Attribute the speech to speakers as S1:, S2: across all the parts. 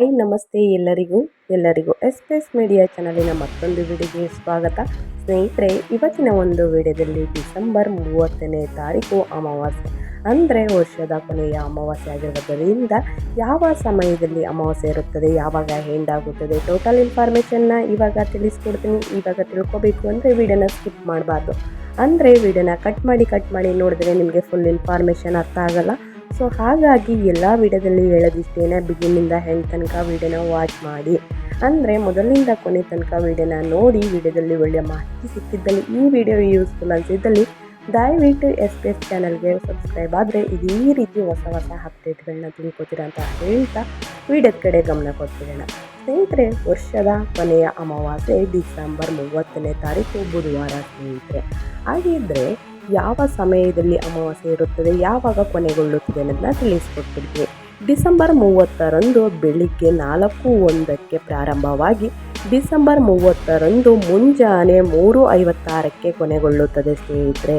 S1: High ನಮಸ್ತೆ ಎಲ್ಲರಿಗೂ. ಎಲ್ಲರಿಗೂ ಎಸ್ ಎಸ್ ಮೀಡಿಯಾ ಚಾನಲಿನ ಮತ್ತೊಂದು ವಿಡಿಯೋಗೆ ಸ್ವಾಗತ. ಸ್ನೇಹಿತರೆ, ಇವತ್ತಿನ ಒಂದು ವಿಡಿಯೋದಲ್ಲಿ ಡಿಸೆಂಬರ್ ಮೂವತ್ತನೇ ತಾರೀಕು ಅಮಾವಾಸ್ಯೆ. ಅಂದರೆ ವರ್ಷದ ಕೊನೆಯ ಅಮಾವಾಸ್ಯೆ ಆಗಿರುವುದರಿಂದ ಯಾವ ಸಮಯದಲ್ಲಿ ಅಮಾವಾಸ್ಯೆ ಇರುತ್ತದೆ, ಯಾವಾಗ ಎಂಡ್ ಆಗುತ್ತದೆ ಟೋಟಲ್ ಇನ್ಫಾರ್ಮೇಷನ್ನ ಇವಾಗ ತಿಳಿಸ್ಕೊಡ್ತೀನಿ. ಇವಾಗ ತಿಳ್ಕೊಬೇಕು ಅಂದರೆ ವಿಡಿಯೋನ ಸ್ಕಿಪ್ ಮಾಡಬಾರ್ದು. ಅಂದರೆ ವಿಡಿಯೋನ ಕಟ್ ಮಾಡಿ ಕಟ್ ಮಾಡಿ ನೋಡಿದ್ರೆ ನಿಮಗೆ ಫುಲ್ ಇನ್ಫಾರ್ಮೇಷನ್ ಅರ್ಥ ಆಗಲ್ಲ. ಸೊ ಹಾಗಾಗಿ ಎಲ್ಲ ವಿಡಿಯೋದಲ್ಲಿ ಹೇಳೋದಿಷ್ಟೇನೆ ಬಿಗಿನಿಂದ ಹೆಂಡ್ ತನಕ ವಿಡಿಯೋನ ವಾಚ್ ಮಾಡಿ. ಅಂದರೆ ಮೊದಲಿಂದ ಕೊನೆ ತನಕ ವಿಡಿಯೋನ ನೋಡಿ, ವಿಡಿಯೋದಲ್ಲಿ ಒಳ್ಳೆಯ ಮಾಹಿತಿ ಸಿಕ್ಕಿದ್ದಲ್ಲಿ, ಈ ವಿಡಿಯೋ ಯೂಸ್ಫುಲ್ ಅನಿಸಿದ್ದಲ್ಲಿ, ದಯವಿಟ್ಟು ಎಸ್ ಪಿ ಎಸ್ ಚಾನಲ್ಗೆ ಸಬ್ಸ್ಕ್ರೈಬ್ ಆದರೆ ಇದೇ ರೀತಿ ಹೊಸ ಹೊಸ ಅಪ್ಡೇಟ್ಗಳನ್ನ ತಿಳ್ಕೊತೀರಾ ಅಂತ ಹೇಳ್ತಾ ವಿಡಿಯೋದ ಕಡೆ ಗಮನ ಕೊಡ್ತಿರೋಣ ಸ್ನೇಹಿತರೆ, ವರ್ಷದ ಕೊನೆಯ ಅಮಾವಾಸ್ಯೆ ಡಿಸೆಂಬರ್ ಮೂವತ್ತನೇ ತಾರೀಕು, ಬುಧವಾರ ಸ್ನೇಹಿತರೆ. ಹಾಗಿದ್ದರೆ ಯಾವ ಸಮಯದಲ್ಲಿ ಅಮಾವಾಸ್ಯೆ ಇರುತ್ತದೆ, ಯಾವಾಗ ಕೊನೆಗೊಳ್ಳುತ್ತದೆ ಅನ್ನೋದನ್ನ ತಿಳಿಸ್ಕೊಡ್ತಿದ್ವಿ ಡಿಸೆಂಬರ್ ಮೂವತ್ತರಂದು ಬೆಳಿಗ್ಗೆ ನಾಲ್ಕು ಒಂದಕ್ಕೆ ಪ್ರಾರಂಭವಾಗಿ ಡಿಸೆಂಬರ್ ಮೂವತ್ತರಂದು ಮುಂಜಾನೆ ಮೂರು ಐವತ್ತಾರಕ್ಕೆ ಕೊನೆಗೊಳ್ಳುತ್ತದೆ ಸ್ನೇಹಿತರೆ.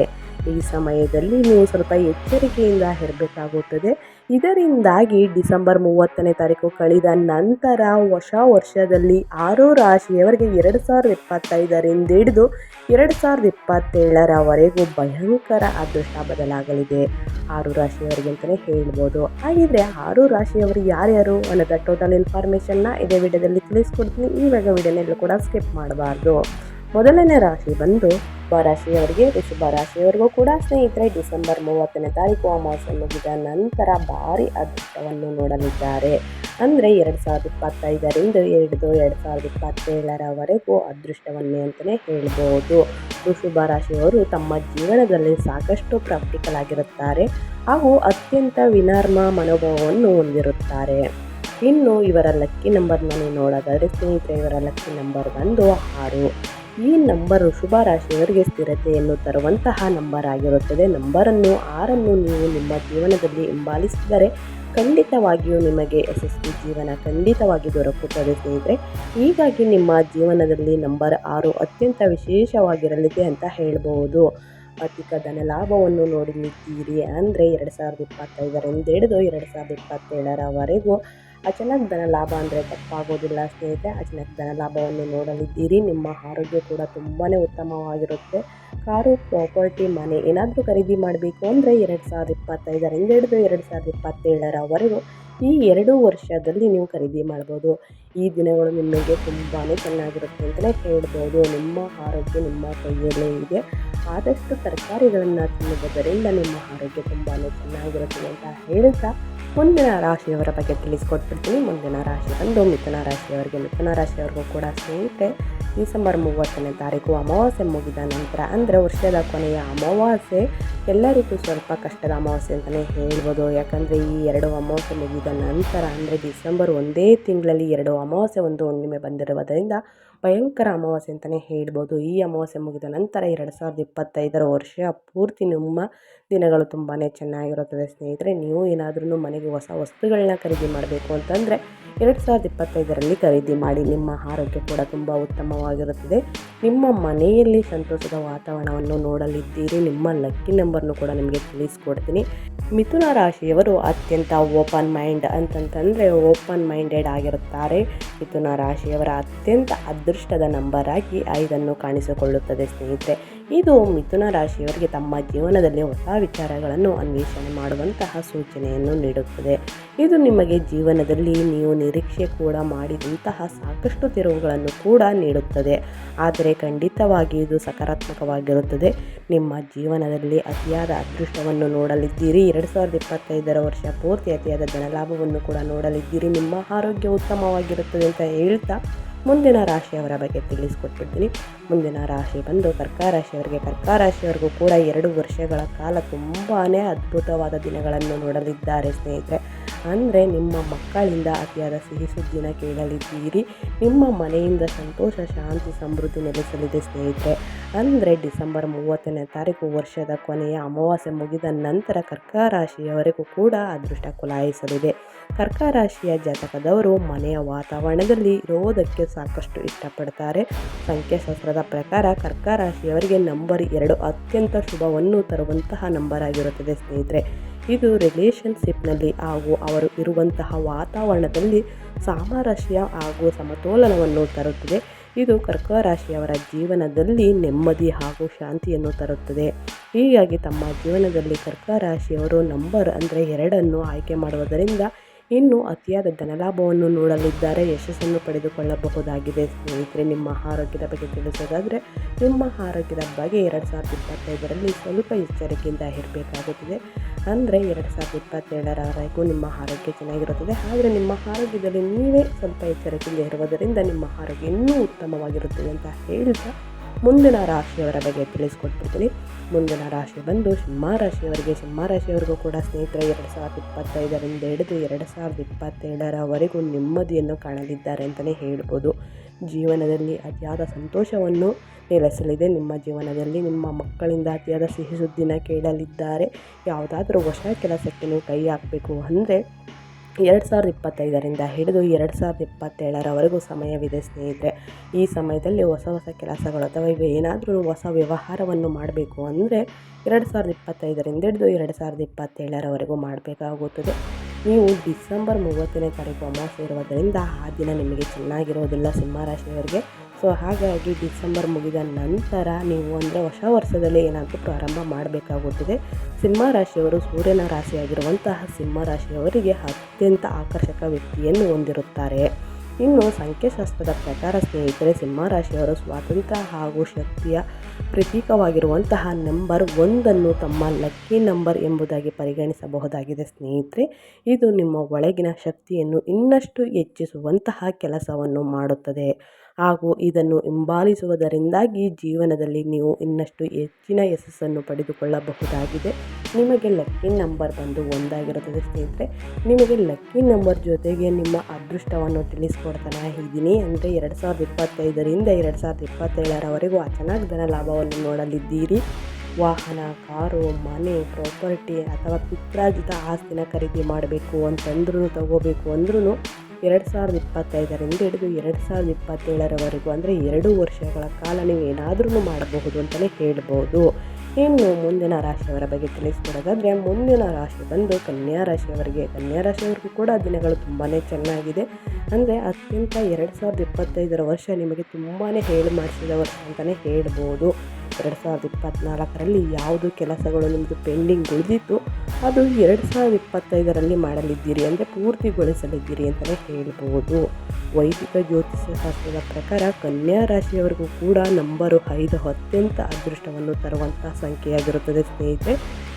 S1: ಈ ಸಮಯದಲ್ಲಿ ನೀವು ಸ್ವಲ್ಪ ಎಚ್ಚರಿಕೆಯಿಂದ ಇರಬೇಕಾಗುತ್ತದೆ. ಇದರಿಂದಾಗಿ ಡಿಸೆಂಬರ್ ಮೂವತ್ತನೇ ತಾರೀಕು ಕಳೆದ ನಂತರ ಹೊಸ ವರ್ಷದಲ್ಲಿ ಆರು ರಾಶಿಯವರಿಗೆ ಎರಡು ಸಾವಿರದ ಇಪ್ಪತ್ತೈದರಿಂದ ಹಿಡಿದು ಎರಡು ಸಾವಿರದ ಇಪ್ಪತ್ತೇಳರವರೆಗೂ ಭಯಂಕರ ಅದೃಷ್ಟ ಬದಲಾಗಲಿದೆ. ಆರು ರಾಶಿಯವರಿಗೆ ಅಂತಲೇ ಹೇಳ್ಬೋದು. ಹಾಗಿದ್ರೆ ಆರು ರಾಶಿಯವರು ಯಾರ್ಯಾರು ಅನ್ನೋದ ಟೋಟಲ್ ಇನ್ಫಾರ್ಮೇಷನ್ನ ಇದೇ ವಿಡಿಯೋದಲ್ಲಿ ತಿಳಿಸ್ಕೊಡ್ತೀನಿ. ಇವಾಗ ವಿಡಿಯೋನೆಲ್ಲೂ ಕೂಡ ಸ್ಕಿಪ್ ಮಾಡಬಾರ್ದು. ಮೊದಲನೇ ರಾಶಿ ಬಂದು ರಾಶಿಯವರಿಗೆ ಋಷಭ ರಾಶಿಯವರಿಗೂ ಕೂಡ ಸ್ನೇಹಿತರೆ, ಡಿಸೆಂಬರ್ ಮೂವತ್ತನೇ ತಾರೀಕು ಅಮಾವಾಸ್ಯೆ ಮುಗಿದ ನಂತರ ಭಾರಿ ಅದೃಷ್ಟವನ್ನು ನೋಡಲಿದ್ದಾರೆ. ಅಂದರೆ ಎರಡು ಸಾವಿರದ ಇಪ್ಪತ್ತೈದರಿಂದ ಹಿಡಿದು ಎರಡು ಸಾವಿರದ ಇಪ್ಪತ್ತೇಳರವರೆಗೂ ಅದೃಷ್ಟವನ್ನೇ ಅಂತಲೇ ಹೇಳ್ಬೋದು. ಋಷಭ ರಾಶಿಯವರು ತಮ್ಮ ಜೀವನದಲ್ಲಿ ಸಾಕಷ್ಟು ಪ್ರಾಕ್ಟಿಕಲ್ ಆಗಿರುತ್ತಾರೆ. ಹಾಗೂ ಅತ್ಯಂತ ವಿನರ್ಮ ಮನೋಭಾವವನ್ನು ಹೊಂದಿರುತ್ತಾರೆ. ಇನ್ನು ಇವರ ಲಕ್ಕಿ ನಂಬರ್ನಲ್ಲಿ ನೋಡೋದಾದರೆ ಸ್ನೇಹಿತರೆ, ಇವರ ಲಕ್ಕಿ ನಂಬರ್ ಬಂದು ಆರು. ಈ ನಂಬರು ಶುಭ ರಾಶಿಯವರಿಗೆ ಸ್ಥಿರತೆಯನ್ನು ತರುವಂತಹ ನಂಬರ್ ಆಗಿರುತ್ತದೆ ನಂಬರನ್ನು ಆರನ್ನು ನೀವು ನಿಮ್ಮ ಜೀವನದಲ್ಲಿ ಹಿಂಬಾಲಿಸಿದರೆ ಖಂಡಿತವಾಗಿಯೂ ನಿಮಗೆ ಯಶಸ್ವಿ ಜೀವನ ಖಂಡಿತವಾಗಿ ದೊರಕುತ್ತದೆ ಸ್ನೇಹಿತರೆ. ಹೀಗಾಗಿ ನಿಮ್ಮ ಜೀವನದಲ್ಲಿ ನಂಬರ್ ಆರು ಅತ್ಯಂತ ವಿಶೇಷವಾಗಿರಲಿದೆ ಅಂತ ಹೇಳಬಹುದು ಅಧಿಕ ಧನ ಲಾಭವನ್ನು ನೋಡಲಿದ್ದೀರಿ ಅಂದರೆ ಎರಡು ಸಾವಿರದ ಇಪ್ಪತ್ತೈದರಿಂದ ಹಿಡಿದು ಎರಡು ಸಾವಿರದ ಇಪ್ಪತ್ತೇಳರವರೆಗೂ ಅಚಾನಕ್ ಧನ ಲಾಭ ಅಂದರೆ ತಪ್ಪಾಗೋದಿಲ್ಲ ಸ್ನೇಹಿತರೆ. ಅಚಾನಕ್ ಧನ ಲಾಭವನ್ನು ನೋಡಲಿದ್ದೀರಿ. ನಿಮ್ಮ ಆರೋಗ್ಯ ಕೂಡ ತುಂಬಾ ಉತ್ತಮವಾಗಿರುತ್ತೆ. ಕಾರು, ಪ್ರಾಪರ್ಟಿ, ಮನೆ ಏನಾದರೂ ಖರೀದಿ ಮಾಡಬೇಕು ಅಂದರೆ ಎರಡು ಸಾವಿರದ ಇಪ್ಪತ್ತೈದರಿಂದ ಹಿಡಿದು ಎರಡು ಸಾವಿರದ ಇಪ್ಪತ್ತೇಳರವರೆಗೂ ಈ ಎರಡು ವರ್ಷದಲ್ಲಿ ನೀವು ಖರೀದಿ ಮಾಡ್ಬೋದು. ಈ ದಿನಗಳು ನಿಮಗೆ ತುಂಬಾ ಚೆನ್ನಾಗಿರುತ್ತೆ ಅಂತಲೇ ಹೇಳ್ಬೋದು. ನಿಮ್ಮ ಆರೋಗ್ಯ ನಿಮ್ಮ ಕೈಯಲ್ಲೇ ಇದೆ. ಆದಷ್ಟು ತರಕಾರಿಗಳನ್ನು ತಿನ್ನುವುದರಿಂದ ನಿಮ್ಮ ಆರೋಗ್ಯ ತುಂಬಾ ಚೆನ್ನಾಗಿರುತ್ತೆ ಅಂತ ಹೇಳ್ತಾ ಮುಂದಿನ ರಾಶಿಯವರ ಬಗ್ಗೆ ತಿಳಿಸ್ಕೊಟ್ಬಿಡ್ತೀನಿ. ಮುಂದಿನ ರಾಶಿ ಬಂದು ಮಿಥುನ ರಾಶಿಯವರಿಗೆ ಮಿಥುನ ರಾಶಿಯವ್ರಿಗೂ ಕೂಡ ಸ್ನೇಹಿತರೆ ಡಿಸೆಂಬರ್ ಮೂವತ್ತನೇ ತಾರೀಕು ಅಮಾವಾಸ್ಯೆ ಮುಗಿದ ನಂತರ, ಅಂದರೆ ವರ್ಷದ ಕೊನೆಯ ಅಮಾವಾಸ್ಯೆ, ಎಲ್ಲರಿಗೂ ಸ್ವಲ್ಪ ಕಷ್ಟದ ಅಮಾವಾಸ್ಯೆ ಅಂತಲೇ ಹೇಳ್ಬೋದು. ಯಾಕಂದರೆ ಈ ಎರಡು ಅಮಾವಾಸ್ಯೆ ಮುಗಿದ ನಂತರ, ಅಂದರೆ ಡಿಸೆಂಬರ್ ಒಂದೇ ತಿಂಗಳಲ್ಲಿ ಎರಡು ಅಮಾವಾಸ್ಯೆ ಒಂದು ಹುಣ್ಣಿಮೆ ಬಂದಿರುವುದರಿಂದ ಭಯಂಕರ ಅಮಾವಾಸ್ಯೆ ಅಂತಲೇ ಹೇಳ್ಬೋದು. ಈ ಅಮಾವಾಸ್ಯೆ ಮುಗಿದ ನಂತರ ಎರಡು ಸಾವಿರದ ಇಪ್ಪತ್ತೈದರ ವರ್ಷ ಪೂರ್ತಿ ನಿಮ್ಮ ದಿನಗಳು ತುಂಬಾ ಚೆನ್ನಾಗಿರುತ್ತದೆ. ಸ್ನೇಹಿತರೆ, ನೀವು ಏನಾದ್ರೂ ಮನೆಗೆ ಹೊಸ ವಸ್ತುಗಳನ್ನ ಖರೀದಿ ಮಾಡಬೇಕು ಅಂತಂದರೆ ಎರಡು ಸಾವಿರದ ಇಪ್ಪತ್ತೈದರಲ್ಲಿ ಖರೀದಿ ಮಾಡಿ ನಿಮ್ಮ ಆರೋಗ್ಯ ಕೂಡ ತುಂಬ ಉತ್ತಮವಾಗಿರುತ್ತದೆ. ನಿಮ್ಮ ಮನೆಯಲ್ಲಿ ಸಂತೋಷದ ವಾತಾವರಣವನ್ನು ನೋಡಲಿದ್ದೀರಿ. ನಿಮ್ಮ ಲಕ್ಕಿ ನಂಬರ್ನು ಕೂಡ ನಿಮಗೆ ತಿಳಿಸ್ಕೊಡ್ತೀನಿ. ಮಿಥುನ ರಾಶಿಯವರು ಅತ್ಯಂತ ಓಪನ್ ಮೈಂಡ್ ಅಂತಂತಂದರೆ ಓಪನ್ ಮೈಂಡೆಡ್ ಆಗಿರುತ್ತಾರೆ. ಮಿಥುನ ರಾಶಿಯವರ ಅತ್ಯಂತ ಅದೃಷ್ಟದ ನಂಬರ್ ಆಗಿ ಐದನ್ನು ಕಾಣಿಸಿಕೊಳ್ಳುತ್ತದೆ ಸ್ನೇಹಿತರೆ. ಇದು ಮಿಥುನ ರಾಶಿಯವರಿಗೆ ತಮ್ಮ ಜೀವನದಲ್ಲಿ ಹೊಸ ವಿಚಾರಗಳನ್ನು ಅನ್ವೇಷಣೆ ಮಾಡುವಂತಹ ಸೂಚನೆಯನ್ನು ನೀಡುತ್ತದೆ. ಇದು ನಿಮಗೆ ಜೀವನದಲ್ಲಿ ನೀವು ನಿರೀಕ್ಷೆ ಕೂಡ ಮಾಡಿದಂತಹ ಸಾಕಷ್ಟು ತಿರುವುಗಳನ್ನು ಕೂಡ ನೀಡುತ್ತದೆ. ಆದರೆ ಖಂಡಿತವಾಗಿ ಇದು ಸಕಾರಾತ್ಮಕವಾಗಿರುತ್ತದೆ. ನಿಮ್ಮ ಜೀವನದಲ್ಲಿ ಅತಿಯಾದ ಅದೃಷ್ಟವನ್ನು ನೋಡಲಿದ್ದೀರಿ. ಎರಡು ಸಾವಿರದ ಇಪ್ಪತ್ತೈದರ ವರ್ಷ ಪೂರ್ತಿ ಅತಿಯಾದ ಧನಲಾಭವನ್ನು ಕೂಡ ನೋಡಲಿದ್ದೀರಿ. ನಿಮ್ಮ ಆರೋಗ್ಯ ಉತ್ತಮವಾಗಿರುತ್ತದೆ ಅಂತ ಹೇಳ್ತಾ ಮುಂದಿನ ರಾಶಿಯವರ ಬಗ್ಗೆ ತಿಳಿಸ್ಕೊಟ್ಬಿಡ್ತೀನಿ ಮುಂದಿನ ರಾಶಿ ಬಂದು ಕರ್ಕ ರಾಶಿಯವರಿಗೆ. ಕರ್ಕ ರಾಶಿಯವರಿಗೂ ಕೂಡ ಎರಡು ವರ್ಷಗಳ ಕಾಲ ತುಂಬಾ ಅದ್ಭುತವಾದ ದಿನಗಳನ್ನು ನೋಡಲಿದ್ದಾರೆ ಸ್ನೇಹಿತರೆ. ಅಂದರೆ ನಿಮ್ಮ ಮಕ್ಕಳಿಂದ ಅತಿಯಾದ ಸಿಹಿ ಸುದ್ದಿನ ಕೇಳಲಿದ್ದೀರಿ. ನಿಮ್ಮ ಮನೆಯಿಂದ ಸಂತೋಷ, ಶಾಂತಿ, ಸಮೃದ್ಧಿ ನೆಲೆಸಲಿದೆ ಸ್ನೇಹಿತರೆ. ಅಂದರೆ ಡಿಸೆಂಬರ್ ಮೂವತ್ತನೇ ತಾರೀಕು ವರ್ಷದ ಕೊನೆಯ ಅಮಾವಾಸ್ಯೆ ಮುಗಿದ ನಂತರ ಕರ್ಕ ರಾಶಿಯವರೆಗೂ ಕೂಡ ಅದೃಷ್ಟ ಕುಲಾಯಿಸಲಿದೆ. ಕರ್ಕ ರಾಶಿಯ ಜಾತಕದವರು ಮನೆಯ ವಾತಾವರಣದಲ್ಲಿ ಇರೋದಕ್ಕೆ ಸಾಕಷ್ಟು ಇಷ್ಟಪಡ್ತಾರೆ. ಸಂಖ್ಯಾಶಾಸ್ತ್ರದ ಪ್ರಕಾರ ಕರ್ಕ ರಾಶಿಯವರಿಗೆ ನಂಬರ್ ಎರಡು ಅತ್ಯಂತ ಶುಭವನ್ನು ತರುವಂತಹ ನಂಬರ್ ಆಗಿರುತ್ತದೆ ಸ್ನೇಹಿತರೆ. ಇದು ರಿಲೇಷನ್ಶಿಪ್ನಲ್ಲಿ ಹಾಗೂ ಅವರು ಇರುವಂತಹ ವಾತಾವರಣದಲ್ಲಿ ಸಾಮರಸ್ಯ ಹಾಗೂ ಸಮತೋಲನವನ್ನು ತರುತ್ತದೆ. ಇದು ಕರ್ಕ ರಾಶಿಯವರ ಜೀವನದಲ್ಲಿ ನೆಮ್ಮದಿ ಹಾಗೂ ಶಾಂತಿಯನ್ನು ತರುತ್ತದೆ. ಹೀಗಾಗಿ ತಮ್ಮ ಜೀವನದಲ್ಲಿ ಕರ್ಕ ರಾಶಿಯವರು ನಂಬರ್ ಅಂದರೆ ಎರಡನ್ನು ಆಯ್ಕೆ ಮಾಡುವುದರಿಂದ ಇನ್ನು ಅತಿಯಾದ ಧನಲಾಭವನ್ನು ನೋಡಲಿದ್ದಾರೆ, ಯಶಸ್ಸನ್ನು ಪಡೆದುಕೊಳ್ಳಬಹುದಾಗಿದೆ. ಸ್ನೇಹಿತರೆ, ನಿಮ್ಮ ಆರೋಗ್ಯದ ಬಗ್ಗೆ ತಿಳಿಸೋದಾದರೆ, ನಿಮ್ಮ ಆರೋಗ್ಯದ ಬಗ್ಗೆ ಎರಡು ಸಾವಿರದ ಇಪ್ಪತ್ತೈದರಲ್ಲಿ ಸ್ವಲ್ಪ ಎಚ್ಚರಿಕೆಯಿಂದ ಇರಬೇಕಾಗುತ್ತದೆ. ಅಂದರೆ ಎರಡು ಸಾವಿರದ ಇಪ್ಪತ್ತೇಳರವರೆಗೂ ನಿಮ್ಮ ಆರೋಗ್ಯ ಚೆನ್ನಾಗಿರುತ್ತದೆ. ಆದರೆ ನಿಮ್ಮ ಆರೋಗ್ಯದಲ್ಲಿ ನೀವೇ ಸ್ವಲ್ಪ ಎಚ್ಚರಿಕೆಯಿಂದ ಇರುವುದರಿಂದ ನಿಮ್ಮ ಆರೋಗ್ಯ ಇನ್ನೂ ಉತ್ತಮವಾಗಿರುತ್ತದೆ ಅಂತ ಹೇಳ್ತಾ ಮುಂದಿನ ರಾಶಿಯವರ ಬಗ್ಗೆ ತಿಳಿಸ್ಕೊಟ್ಬಿಡ್ತೀನಿ. ಮುಂದಿನ ರಾಶಿ ಬಂದು ಸಿಂಹ ರಾಶಿಯವರಿಗೆ, ಸಿಂಹ ರಾಶಿಯವರಿಗೂ ಕೂಡ ಸ್ನೇಹಿತರೆ, ಎರಡು ಸಾವಿರದ ಇಪ್ಪತ್ತೈದರಿಂದ ಹಿಡಿದು ಎರಡು ಸಾವಿರದ ಇಪ್ಪತ್ತೇಳರವರೆಗೂ ನೆಮ್ಮದಿಯನ್ನು ಕಾಣಲಿದ್ದಾರೆ ಅಂತಲೇ ಹೇಳ್ಬೋದು. ಜೀವನದಲ್ಲಿ ಅತಿಯಾದ ಸಂತೋಷವನ್ನು ನೆಲೆಸಲಿದೆ. ನಿಮ್ಮ ಜೀವನದಲ್ಲಿ ನಿಮ್ಮ ಮಕ್ಕಳಿಂದ ಅತಿಯಾದ ಸಿಹಿ ಸುದ್ದಿನ ಕೇಳಲಿದ್ದಾರೆ. ಯಾವುದಾದ್ರೂ ಹೊಸ ಕೆಲಸಕ್ಕೆ ನೀವು ಕೈ ಹಾಕಬೇಕು ಅಂದರೆ ಎರಡು ಸಾವಿರದ ಇಪ್ಪತ್ತೈದರಿಂದ ಹಿಡಿದು ಎರಡು ಸಾವಿರದ ಇಪ್ಪತ್ತೇಳರವರೆಗೂ ಸಮಯವಿದೆ, ಸ್ನೇಹಿತರೆ. ಈ ಸಮಯದಲ್ಲಿ ಹೊಸ ಹೊಸ ಕೆಲಸಗಳು ಅಥವಾ ಇವು ಏನಾದರೂ ಹೊಸ ವ್ಯವಹಾರವನ್ನು ಮಾಡಬೇಕು ಅಂದರೆ ಎರಡು ಸಾವಿರದ ಇಪ್ಪತ್ತೈದರಿಂದ ಹಿಡಿದು ಎರಡು ಸಾವಿರದ ಇಪ್ಪತ್ತೇಳರವರೆಗೂ ಮಾಡಬೇಕಾಗುತ್ತದೆ. ನೀವು ಡಿಸೆಂಬರ್ ಮೂವತ್ತನೇ ತಾರೀಕು ಅಮಾವಾಸ್ಯೆ ಇರುವುದರಿಂದ ಆ ದಿನ ನಿಮಗೆ ಚೆನ್ನಾಗಿರೋದಿಲ್ಲ ಸಿಂಹರಾಶಿಯವರಿಗೆ ಸೊ ಹಾಗಾಗಿ ಡಿಸೆಂಬರ್ ಮುಗಿದ ನಂತರ ನೀವು ಅಂದರೆ ಹೊಸ ವರ್ಷದಲ್ಲಿ ಏನಾದರೂ ಪ್ರಾರಂಭ ಮಾಡಬೇಕಾಗುತ್ತದೆ. ಸಿಂಹ ರಾಶಿಯವರು ಸೂರ್ಯನ ರಾಶಿಯಾಗಿರುವಂತಹ ಸಿಂಹ ರಾಶಿಯವರಿಗೆ ಅತ್ಯಂತ ಆಕರ್ಷಕ ವ್ಯಕ್ತಿಯನ್ನು ಹೊಂದಿರುತ್ತಾರೆ. ಇನ್ನು ಸಂಖ್ಯಾಶಾಸ್ತ್ರದ ಪ್ರಕಾರ ಸ್ನೇಹಿತರೆ, ಸಿಂಹ ರಾಶಿಯವರು ಸ್ವಾತಂತ್ರ್ಯ ಹಾಗೂ ಶಕ್ತಿಯ ಪ್ರತೀಕವಾಗಿರುವಂತಹ ನಂಬರ್ ಒಂದನ್ನು ತಮ್ಮ ಲಕ್ಕಿ ನಂಬರ್ ಎಂಬುದಾಗಿ ಪರಿಗಣಿಸಬಹುದಾಗಿದೆ ಸ್ನೇಹಿತರೆ. ಇದು ನಿಮ್ಮ ಒಳಗಿನ ಶಕ್ತಿಯನ್ನು ಇನ್ನಷ್ಟು ಹೆಚ್ಚಿಸುವಂತಹ ಕೆಲಸವನ್ನು ಮಾಡುತ್ತದೆ. ಹಾಗೂ ಇದನ್ನು ಹಿಂಬಾಲಿಸುವುದರಿಂದಾಗಿ ಜೀವನದಲ್ಲಿ ನೀವು ಇನ್ನಷ್ಟು ಹೆಚ್ಚಿನ ಯಶಸ್ಸನ್ನು ಪಡೆದುಕೊಳ್ಳಬಹುದಾಗಿದೆ. ನಿಮಗೆ ಲಕ್ಕಿ ನಂಬರ್ ಬಂದು ಒಂದಾಗಿರುತ್ತದೆ ಸ್ನೇಹಿತರೆ. ನಿಮಗೆ ಲಕ್ಕಿ ನಂಬರ್ ಜೊತೆಗೆ ನಿಮ್ಮ ಅದೃಷ್ಟವನ್ನು ತಿಳಿಸ್ಕೊಡ್ತಾನೆ ಇದ್ದೀನಿ. ಅಂದರೆ ಎರಡು ಸಾವಿರದ ಇಪ್ಪತ್ತೈದರಿಂದ ಎರಡು ಸಾವಿರದ ಇಪ್ಪತ್ತೇಳರವರೆಗೂ ಚೆನ್ನಾಗಿ ಧನ ಲಾಭವನ್ನು ನೋಡಲಿದ್ದೀರಿ. ವಾಹನ, ಕಾರು, ಮನೆ ಪ್ರಾಪರ್ಟಿ ಅಥವಾ ಪಿತ್ರಾರ್ಜಿತ ಆಸ್ತಿನ ಖರೀದಿ ಮಾಡಬೇಕು ಅಂತಂದ್ರೂ, ತಗೋಬೇಕು ಅಂದ್ರೂ ಎರಡು ಸಾವಿರದ ಇಪ್ಪತ್ತೈದರಿಂದ ಹಿಡಿದು ಎರಡು ಸಾವಿರದ ಇಪ್ಪತ್ತೇಳರವರೆಗೂ, ಅಂದರೆ ಎರಡು ವರ್ಷಗಳ ಕಾಲ ನೀವು ಏನಾದರೂ ಮಾಡಬಹುದು ಅಂತಲೇ ಹೇಳ್ಬೋದು. ಇನ್ನು ಮುಂದಿನ ರಾಶಿಯವರ ಬಗ್ಗೆ ತಿಳಿಸ್ಕೊಡೋದಾದರೆ, ಮುಂದಿನ ರಾಶಿ ಬಂದು ಕನ್ಯಾ ರಾಶಿಯವರಿಗೆ, ಕನ್ಯಾ ರಾಶಿಯವರಿಗೂ ಕೂಡ ದಿನಗಳು ತುಂಬಾ ಚೆನ್ನಾಗಿದೆ. ಅಂದರೆ ಅತ್ಯಂತ ಎರಡು ಸಾವಿರದ ಇಪ್ಪತ್ತೈದರ ವರ್ಷ ನಿಮಗೆ ತುಂಬಾ ಹೇಳಿ ಮಾಡಿಸಿದ ವರ್ಷ ಅಂತಲೇ ಹೇಳ್ಬೋದು. ಎರಡು ಸಾವಿರದ ಇಪ್ಪತ್ತ್ನಾಲ್ಕರಲ್ಲಿ ಯಾವುದು ಕೆಲಸಗಳು ನಿಮ್ಮದು ಪೆಂಡಿಂಗ್ ಉಳಿದಿತ್ತು, ಅದು ಎರಡು ಸಾವಿರದ ಇಪ್ಪತ್ತೈದರಲ್ಲಿ ಮಾಡಲಿದ್ದೀರಿ ಅಂದರೆ ಪೂರ್ತಿಗೊಳಿಸಲಿದ್ದೀರಿ ಅಂತಲೇ ಹೇಳ್ಬೋದು. ವೈದಿಕ ಜ್ಯೋತಿಷ್ಯ ಶಾಸ್ತ್ರದ ಪ್ರಕಾರ ಕನ್ಯಾ ರಾಶಿಯವರಿಗೂ ಕೂಡ ನಂಬರು ಐದು ಅತ್ಯಂತ ಅದೃಷ್ಟವನ್ನು ತರುವಂಥ ಸಂಖ್ಯೆಯಾಗಿರುತ್ತದೆ ಸ್ನೇಹಿತರೆ.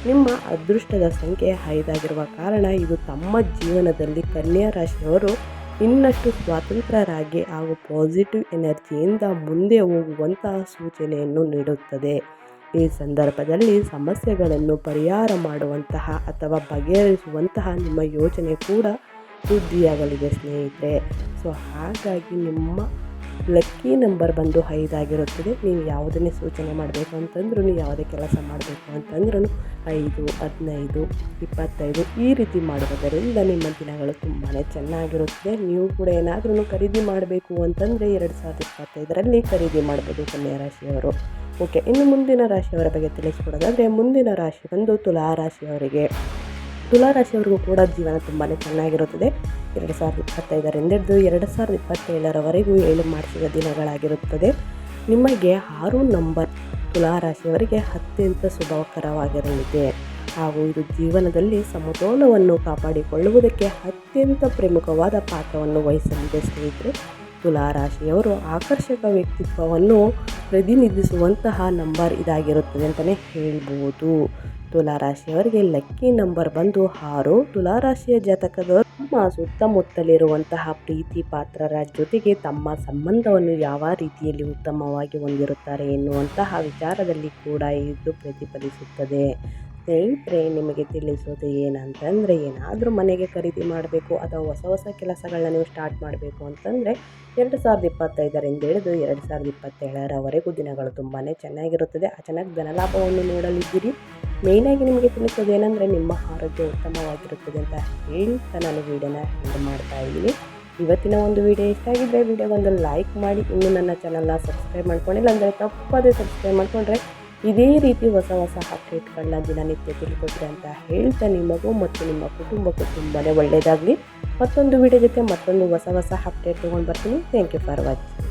S1: ನಿಮ್ಮ ಅದೃಷ್ಟದ ಸಂಖ್ಯೆ ಐದಾಗಿರುವ ಕಾರಣ ಇದು ತಮ್ಮ ಜೀವನದಲ್ಲಿ ಕನ್ಯಾ ರಾಶಿಯವರು ಇನ್ನಷ್ಟು ಸ್ವಾತಂತ್ರ್ಯರಾಗಿ ಹಾಗೂ ಪಾಸಿಟಿವ್ ಎನರ್ಜಿಯಿಂದ ಮುಂದೆ ಹೋಗುವಂತಹ ಸೂಚನೆಯನ್ನು ನೀಡುತ್ತದೆ. ಈ ಸಂದರ್ಭದಲ್ಲಿ ಸಮಸ್ಯೆಗಳನ್ನು ಪರಿಹಾರ ಮಾಡುವಂತಹ ಅಥವಾ ಬಗೆಹರಿಸುವಂತಹ ನಿಮ್ಮ ಯೋಚನೆ ಕೂಡ ಸುದ್ದಿಯಾಗಲಿದೆ ಸ್ನೇಹಿತರೆ. ಸೊ ಹಾಗಾಗಿ ನಿಮ್ಮ ಲಕ್ಕಿ ನಂಬರ್ ಬಂದು ಐದಾಗಿರುತ್ತದೆ ನೀವು ಯಾವುದನ್ನೇ ಸೂಚನೆ ಮಾಡಬೇಕು ಅಂತಂದ್ರೂ ಯಾವುದೇ ಕೆಲಸ ಮಾಡಬೇಕು ಅಂತಂದ್ರೂ ಐದು, ಹದಿನೈದು, ಇಪ್ಪತ್ತೈದು ಈ ರೀತಿ ಮಾಡುವುದರಿಂದ ನಿಮ್ಮ ದಿನಗಳು ತುಂಬಾ ಚೆನ್ನಾಗಿರುತ್ತದೆ. ನೀವು ಕೂಡ ಏನಾದ್ರೂ ಖರೀದಿ ಮಾಡಬೇಕು ಅಂತಂದರೆ ಎರಡು ಸಾವಿರದ ಇಪ್ಪತ್ತೈದರಲ್ಲಿ ಖರೀದಿ ಮಾಡ್ಬೋದು ಕನ್ಯಾ ರಾಶಿಯವರು. ಓಕೆ, ಇನ್ನು ಮುಂದಿನ ರಾಶಿಯವರ ಬಗ್ಗೆ ತಿಳಿಸ್ಕೊಡೋದಾದರೆ ಮುಂದಿನ ರಾಶಿ ಬಂದು ತುಲಾ ರಾಶಿಯವರಿಗೆ. ತುಲಾ ರಾಶಿಯವರಿಗೂ ಕೂಡ ಜೀವನ ತುಂಬಾ ಚೆನ್ನಾಗಿರುತ್ತದೆ. ಎರಡು ಸಾವಿರದ ಇಪ್ಪತ್ತೈದರಿಂದ ಹಿಡಿದು ಎರಡು ಸಾವಿರದ ಇಪ್ಪತ್ತೇಳರವರೆಗೂ ಏಳು ಮಾಡಿಸಿದ ದಿನಗಳಾಗಿರುತ್ತದೆ. ನಿಮಗೆ ಆರು ನಂಬರ್ ತುಲಾ ರಾಶಿಯವರಿಗೆ ಅತ್ಯಂತ ಶುಭಕರವಾಗಿರಲಿದೆ. ಹಾಗೂ ಇದು ಜೀವನದಲ್ಲಿ ಸಮತೋಲನವನ್ನು ಕಾಪಾಡಿಕೊಳ್ಳುವುದಕ್ಕೆ ಅತ್ಯಂತ ಪ್ರಮುಖವಾದ ಪಾತ್ರವನ್ನು ವಹಿಸಲಿದೆ. ಸ್ನೇಹಿತರೆ ತುಲಾ ರಾಶಿಯವರು ಆಕರ್ಷಕ ವ್ಯಕ್ತಿತ್ವವನ್ನು ಪ್ರತಿನಿಧಿಸುವಂತಹ ನಂಬರ್ ಇದಾಗಿರುತ್ತದೆ ಅಂತಲೇ ಹೇಳ್ಬೋದು. ತುಲಾರಾಶಿಯವರಿಗೆ ಲಕ್ಕಿ ನಂಬರ್ ಬಂದು ಆರು. ತುಲಾರಾಶಿಯ ಜಾತಕದವರು ತಮ್ಮ ಸುತ್ತಮುತ್ತಲಿರುವಂತಹ ಪ್ರೀತಿ ಪಾತ್ರರ ಜೊತೆಗೆ ತಮ್ಮ ಸಂಬಂಧವನ್ನು ಯಾವ ರೀತಿಯಲ್ಲಿ ಉತ್ತಮವಾಗಿ ಹೊಂದಿರುತ್ತಾರೆ ಎನ್ನುವಂತಹ ವಿಚಾರದಲ್ಲಿ ಕೂಡ ಇದು ಪ್ರತಿಫಲಿಸುತ್ತದೆ. ಸ್ನೇಹಿತರೆ, ನಿಮಗೆ ತಿಳಿಸೋದು ಏನಂತಂದರೆ, ಏನಾದರೂ ಮನೆಗೆ ಖರೀದಿ ಮಾಡಬೇಕು ಅಥವಾ ಹೊಸ ಹೊಸ ಕೆಲಸಗಳನ್ನ ನೀವು ಸ್ಟಾರ್ಟ್ ಮಾಡಬೇಕು ಅಂತಂದರೆ, ಎರಡು ಸಾವಿರದ ಇಪ್ಪತ್ತೈದರಿಂದ ಹಿಡಿದು ಎರಡು ಸಾವಿರದ ಇಪ್ಪತ್ತೇಳರವರೆಗೂ ದಿನಗಳು ತುಂಬಾ ಚೆನ್ನಾಗಿರುತ್ತದೆ. ಆ ಚೆನ್ನಾಗಿ ಧನಲಾಭವನ್ನು ನೋಡಲಿದ್ದೀರಿ. ಮೇಯ್ನಾಗಿ ನಿಮಗೆ ತಿಳಿಸೋದು ಏನಂದರೆ, ನಿಮ್ಮ ಆರೋಗ್ಯ ಉತ್ತಮವಾಗಿರುತ್ತದೆ ಅಂತ ಹೇಳ್ತಾ ನಾನು ವೀಡಿಯೋನ ಎಂಡ್ ಮಾಡ್ತಾ ಇದ್ದೀನಿ. ಇವತ್ತಿನ ಒಂದು ವಿಡಿಯೋ ಇಷ್ಟ ಆಗಿದ್ದರೆ ವಿಡಿಯೋಗೊಂದು ಲೈಕ್ ಮಾಡಿ. ಇನ್ನೂ ನನ್ನ ಚಾನಲ್ನ ಸಬ್ಸ್ಕ್ರೈಬ್ ಮಾಡ್ಕೊಂಡಿಲ್ಲ ಅಂದರೆ ತಪ್ಪದೇ ಸಬ್ಸ್ಕ್ರೈಬ್ ಮಾಡಿಕೊಂಡ್ರೆ ಇದೇ ರೀತಿ ಹೊಸ ಹೊಸ ಅಪ್ಡೇಟ್ಗಳನ್ನ ದಿನನಿತ್ಯ ತಿಳ್ಕೊತೀರಿ ಅಂತ ಹೇಳ್ತಾ ನಿಮಗೂ ಮತ್ತು ನಿಮ್ಮ ಕುಟುಂಬಕ್ಕೂ ತುಂಬಾ ಒಳ್ಳೆಯದಾಗಲಿ ಮತ್ತೊಂದು ವಿಡಿಯೋ ಜೊತೆ ಮತ್ತೊಂದು ಹೊಸ ಹೊಸ ಅಪ್ಡೇಟ್ ತೊಗೊಂಡು ಬರ್ತೀನಿ. Thank you for watching